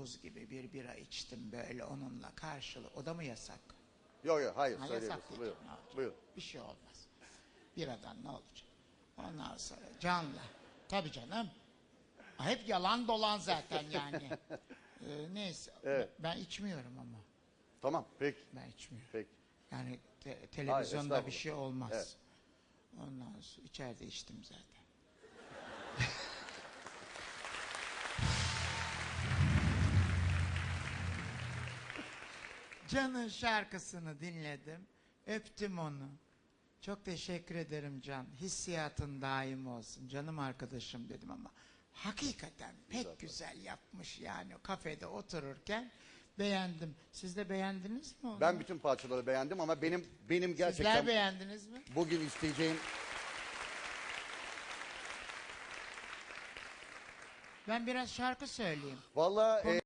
buz gibi bir bira içtim böyle onunla karşılığı. O da mı yasak? Yok yok hayır Ha, söyleyebilirsin. yasak Buyur. Buyur. Bir şey olmaz. Biradan ne olacak? Ondan sonra canla. Tabii canım. Hep yalan dolan zaten yani. Ee, neyse. Evet. Ben içmiyorum ama. Tamam peki. Ben içmiyorum. Peki. Yani te- televizyonda bir estağfurullah. şey olmaz. Evet. Ondan sonra içeride içtim zaten. Can'ın şarkısını dinledim. Öptüm onu. Çok teşekkür ederim Can. Hissiyatın daim olsun. Canım arkadaşım dedim ama hakikaten pek güzel yapmış yani. Kafede otururken beğendim. Siz de beğendiniz mi onu? Ben bütün parçaları beğendim ama benim benim Sizler gerçekten beğendiniz mi? bugün isteyeceğim Ben biraz şarkı söyleyeyim. Vallahi e,